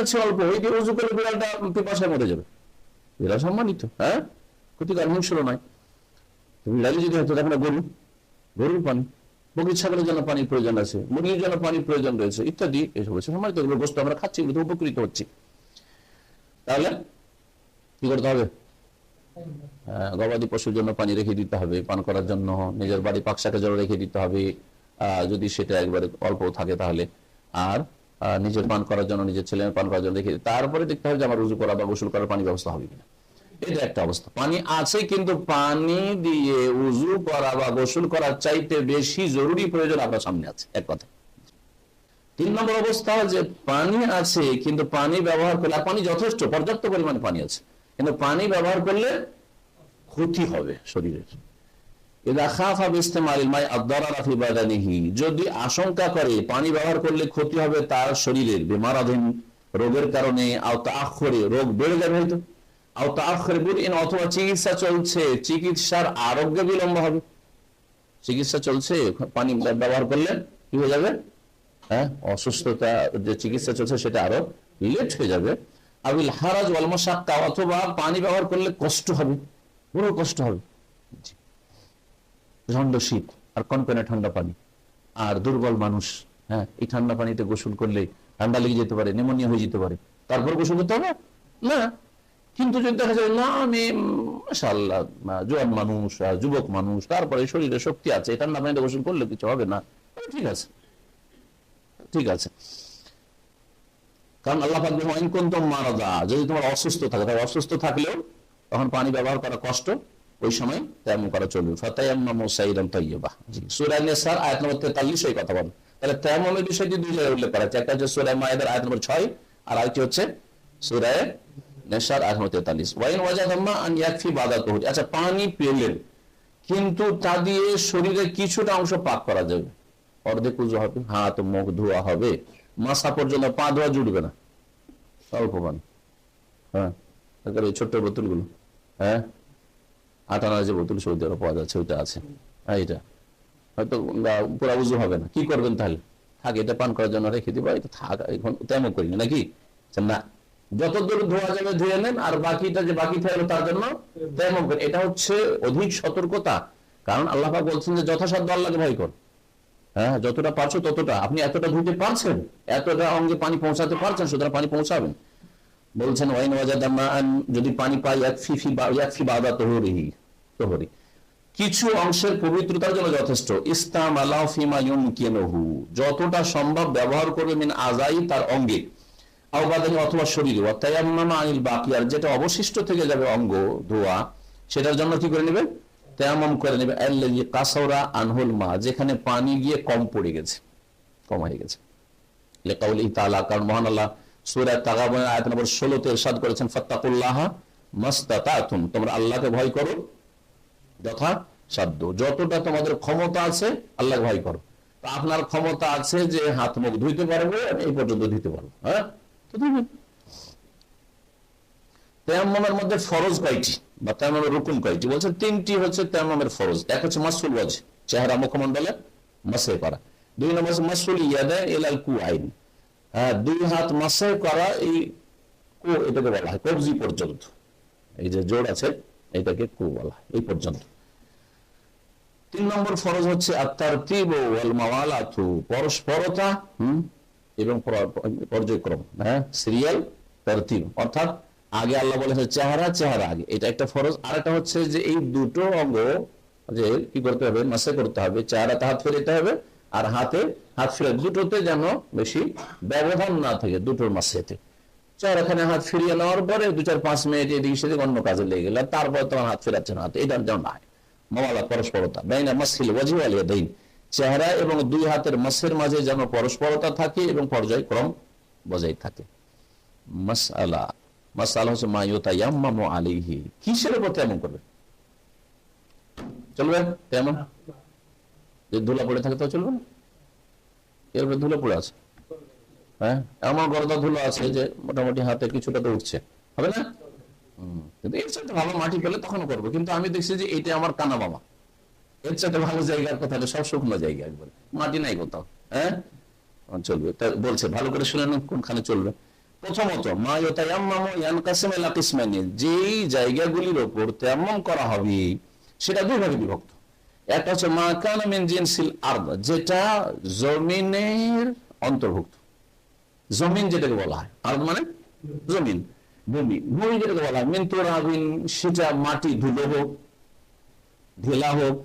আছে অল্প ওই দিয়ে উজু বিড়ালটা পিপাসায় মরে যাবে। বিড়াল সম্মানিত হ্যাঁ? ক্ষতিকার নয়। যদি হয়তো দেখো না, গরু, গরুর পানি ছাগলের জন্য প্রয়োজন আছে, মুরগির জন্য প্রয়োজন রয়েছে, ইত্যাদি, এসব হচ্ছে সম্মানিত এগুলো বস্তু আমরা খাচ্ছি এগুলো উপকৃত হচ্ছি। তাহলে কি করতে হবে? গবাদি পশুর জন্য পানি রেখে দিতে হবে, পান করার জন্য, নিজের বাড়ি পাকশাকে জল রেখে দিতে হবে। যদি সেটা একবারে অল্প থাকে তাহলে। আর নিজের পান করার জন্য, নিজের ছেলে পান করার জন্য রেখে তারপরে দেখতে হবে যে আমার রুজু করা বা গোসল করার পানি ব্যবস্থা হবে কিনা। এটা একটা অবস্থা। পানি আছে, কিন্তু পানি দিয়ে উজু করা বা গোসল করার চাইতে বেশি জরুরি প্রয়োজন আপনার সামনে আছে। এক কথা। তিন নম্বর অবস্থা যে পানি আছে, কিন্তু পানি ব্যবহার করলে পানি যথেষ্ট, পর্যাপ্ত পরিমাণে পানি আছে। কিন্তু পানি ব্যবহার করলে ক্ষতি হবে শরীরের। যদি আশঙ্কা করে, পানি ব্যবহার করলে ক্ষতি হবে তার শরীরের। বিমারাধীন রোগের কারণে, আও তাআখুরে রোগ বেড়ে যাবে হয়তো। আও তাআখুরে বুদিন অথবা চিকিৎসা চলছে, চিকিৎসার আরোগ্য বিলম্ব হবে। চিকিৎসা চলছে, পানি ব্যবহার করলে কি হয়ে যাবে? হ্যাঁ অসুস্থতা যে চিকিৎসা চলছে, সেটা আরও লেট হয়ে যাবে। আবিল হারাজ ওয়াল মাশাক্কা, অথবা পানি ব্যবহার করলে কষ্ট হবে। পুরো কষ্ট হবে। প্রচণ্ড শীত আর কনকনে ঠান্ডা পানি। আর দুর্বল মানুষ হ্যাঁ এই ঠান্ডা পানিতে গোসল করলে ঠান্ডা লেগে যেতে পারে নিমোনিয়া হয়ে যেতে পারে। তারপর গোসল করতে হবে? না। কিন্তু যদি দেখা যায়, না, আমি জোয়ান মানুষ যুবক মানুষ, তারপরে শরীরে শক্তি আছে ঠান্ডা পানিতে গোসল করলে কিছু হবে না। ঠিক আছে। ঠিক আছে। কারণ আল্লাহ যদি তোমার অসুস্থ থাকে, তাহলে অসুস্থ থাকলেও তখন পানি ব্যবহার করা কষ্ট। ওই সময় তেমন করা চলবে। তাইয়্যিবা। জি আয়াত নম্বর 43 এই কথা বলেন। তাহলে তেমনের বিষয়টি দুই জায়গায় উল্লেখ করা আছে। একটা হচ্ছে সূরা মায়েদার, আয়াত নম্বর 6 আর আরেকটি হচ্ছে সূরা নিসার, আয়াত নম্বর 43 ওয়াইন ওয়াজাদাম্মা আন ইয়াকফি বাদা তুহুর। আচ্ছা পানি কিন্তু তা দিয়ে শরীরের কিছুটা অংশ পাক করা যাবে। অর্ধেক হবে, হাত, মুখ ধোয়া হবে পর্যন্ত পা ধোয়া জুড়বে না। হ্যাঁ আটানার যে বোতল সৌদি আরব পাওয়া যাচ্ছে ওইটা আছে। হ্যাঁ এটা। হয়তো পুরা উজু হবে না। কি করবেন তাহলে? থাক, এটা পান করার জন্য রেখে দিবা এটা থাক, এখন তেমন করি নাকি? যে না। যতদূর ধোয়া যাবে, ধুয়ে নেন, আর বাকিটা যে বাকি থাকল তার জন্য তেমন করি। এটা হচ্ছে অধিক সতর্কতা। কারণ আল্লাহ বলছেন যে, যথাসাধ্য আল্লাহকে ভয় কর। হ্যাঁ যতটা পারছ ততটা। আপনি এতটা ধুতে পারছেন, এতটা অঙ্গে পানি পৌঁছাতে পারছেন, সুতরাং পানি পৌঁছাবেন। বলছেন, ওয়াইন ওয়াজাদাম্মা আন যদি পানি পাই, ইয়াকফি ফি বা, ইয়াকফি বাদা তোহরিহি, তোহরি। কিছু অংশের পবিত্রতার জন্য যথেষ্ট। ইসলাম আল্লাহ ফিমা ইউমকিনুহু, যতটা সম্ভব ব্যবহার করবে মিন আজাই তার অঙ্গে। আওবাদানি অথবা শরীরে। ওয়াতায়াম্মামা আনিল বাকি আর যেটা অবশিষ্ট থেকে যাবে অঙ্গ, ধোয়া, সেটার জন্য কি করে নেবে? তেমন করে নেবে। আল্লাযী কাসাউরা আনহুল মা, যেখানে পানি গিয়ে কম পড়ে গেছে, কম হয়ে গেছে। লেকাউলি তাআলা, কারণ মহান আল্লাহ সূরা তাগাবনের আয়াত নম্বর 16 তে ইরশাদ করেছেন, ফাত্তাকুল্লাহ মাস্তাতাতুম তোমরা আল্লাহকে ভয় করো যথা সাধ্য যতটা তোমাদের ক্ষমতা আছে, আল্লাহকে ভয় করো। তা আপনার ক্ষমতা আছে যে হাত মুখ ধুইতে পারবে এই পর্যন্ত ধুইতে পারব হ্যাঁ? মধ্যে ফরজ কয়টি? বা তেমনের রুকুন কয়টি? বলছে তিনটি হচ্ছে তেমনের ফরজ। এক হচ্ছে মাসুল চেহারা মুখমন্ডলে মাসে করা। দুই নম্বর হচ্ছে মাসুল ইয়াদা এলাল কু আইন দুই হাত মাসে করা এই কু এটাকে বলা হয়, কবজি পর্যন্ত। এই যে জোর আছে, এটাকে কু বলা হয়, এই পর্যন্ত। তিন নম্বর ফরজ হচ্ছে পরস্পরতা, হুম, এবং পর- পর্যায়ক্রম হ্যাঁ সিরিয়াল, তারতিব। অর্থাৎ আগে আল্লাহ বলেছে চেহারা চেহারা আগে। এটা একটা ফরজ। আর একটা হচ্ছে যে এই দুটো অঙ্গ যে কি করতে হবে? মাসে করতে হবে, চেহারাতে হাত ফেরাতে হবে আর হাতে, হাত ফেরে দুটোতে যেন বেশি ব্যবধান না থাকে, দুটোর মাসেতে চেহারাখানে হাত ফিরিয়ে নেওয়ার পরে দু চার পাঁচ মিনিট এদিকে সেদিকে অন্য কাজে লেগে গেলে। তারপর তোমার হাত ফেরাচ্ছেন হাতে। এটা যেন না মামালা পরস্পরতা। বাইনা মাসিল ওয়াজিওয়ালিয়া দিন চেহারা এবং দুই হাতের মাসের মাঝে যেন পরস্পরতা থাকে এবং পর্যায়ক্রম বজায় থাকে। মাসআলা। মাসআলা হচ্ছে মায়ুতা আলাইহি। কিসের উপর তেমন করবে? চলবে? তেমন? যে ধুলা পড়ে থাকে তো চলবে না? এর উপরে ধুলো পড়ে আছে। হ্যাঁ? এমন গরদা ধুলো আছে যে মোটামুটি হাতে কিছুটা তো উঠছে। হবে না? কিন্তু এর সাথে ভালো মাটি পেলে তখন করব। কিন্তু আমি দেখছি যে এটা আমার কানা বাবা। এর সাথে ভালো জায়গার কথা সব শুকনো জায়গা একবার। মাটি নাই কোথাও। হ্যাঁ? চলবে। বলছে, ভালো করে শুনে নেন কোনখানে চলবে? প্রথমত, মা ইয়ানকাসিম ইলা কিসমাইনি যেই জায়গাগুলির উপর তেমন করা হবে, সেটা দুই ভাগে বিভক্ত। একটা হচ্ছে মা কানা জিনসিল আরদ, যেটা জমিনের অন্তর্ভুক্ত। জমিন যেটাকে বলা হয়। আরদ মানে জমিন মাটি, ধুলো হোক ঢেলা হোক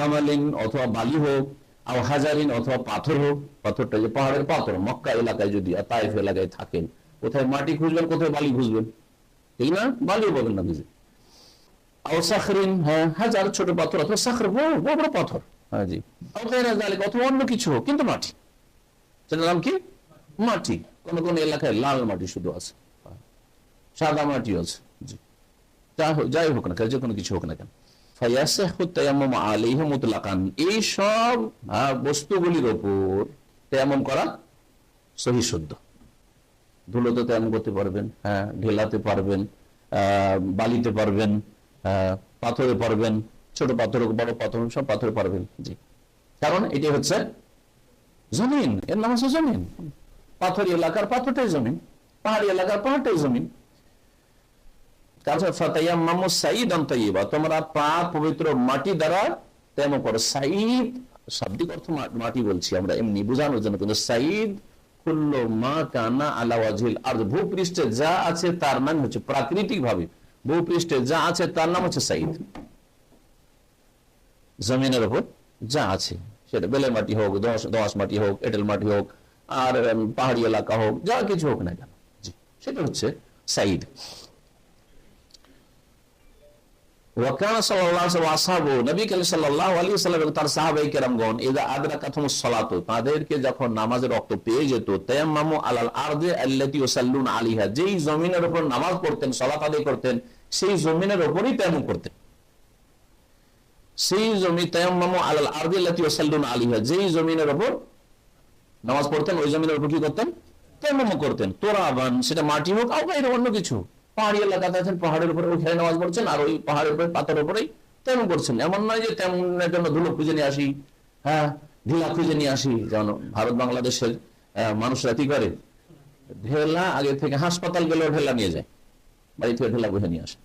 রামালিন অথবা বালি হোক, আও হাজারিন অথবা পাথর হোক। পাথরটা যে পাহাড়ের পাথর, মক্কা এলাকায় যদি আর এলাকায় থাকেন, কোথায় মাটি খুঁজবেন, কোথায় বালি খুঁজবেন? ঠিক না? বালিও পাবেন না হ্যাঁ হাজার ছোট পাথর অথবা সাখর বড় বড় পাথর। হ্যাঁ জি। অথবা অন্য কিছু কিন্তু মাটি। সেটার নাম কি? মাটি। কোন কোন এলাকায় লাল মাটি শুধু আছে। সাদা মাটি আছে। যাই হোক না কেন যে কোনো কিছু হোক না কেন। এই সব বস্তুগুলির ওপর তায়াম্মুম করা সহি শুদ্ধ। ধুলোতে তায়াম্মুম করতে পারবেন হ্যাঁ ঢেলাতে পারবেন আহ, বালিতে পারবেন পাথরে পারবেন, ছোট পাথর বড় পাথর সব পাথরে পারবেন, জি। কারণ এটি হচ্ছে জমিন, এর নাম হচ্ছে জমিন। পাথরি এলাকার পাথরটাই জমিন, পাহাড়ি এলাকার পাহাড়টাই জমিন। পবিত্র মাটি দ্বারা মাটি বলছি আমরা, এমনি কিন্তু কুল্লু মা কানা ভূপৃষ্ঠে যা আছে তার হচ্ছে প্রাকৃতিক ভাবে ভূপৃষ্ঠে যা আছে তার নাম হচ্ছে সাইদ। জমিনের উপর যা আছে, সেটা বেলে মাটি হোক দোঁয়াশ মাটি হোক, এঁটেল মাটি হোক, আর পাহাড়ি এলাকা হোক, যা কিছু হোক না কেন। সেটা হচ্ছে সাঈদ তার জমিনের নামাজ পড়তেন সেই আলাল যেই জমিনের উপর নামাজ পড়তেন, ওই জমিনের উপর কি করতেন? তেমন করতেন। তোরাবান, সেটা মাটি হোক অন্য কিছু। পাহাড়ি এলাকাতে আছেন, পাহাড়ের উপরে ওইখানে নামাজ পড়ছেন, আর ওই পাহাড়ের উপরে, পাথরের উপরেই তেমন করছেন। এমন নয় যে তেমনের জন্য ধুলো খুঁজে নিয়ে আসি হ্যাঁ ঢিলা খুঁজে নিয়ে আসি। যেমন ভারত, বাংলাদেশের মানুষরা কি করে? ঢেলা আগে থেকে হাসপাতাল গেলেও ঢেলা নিয়ে যায়, বাড়ি থেকে ঢেলা বুঝে নিয়ে আসে।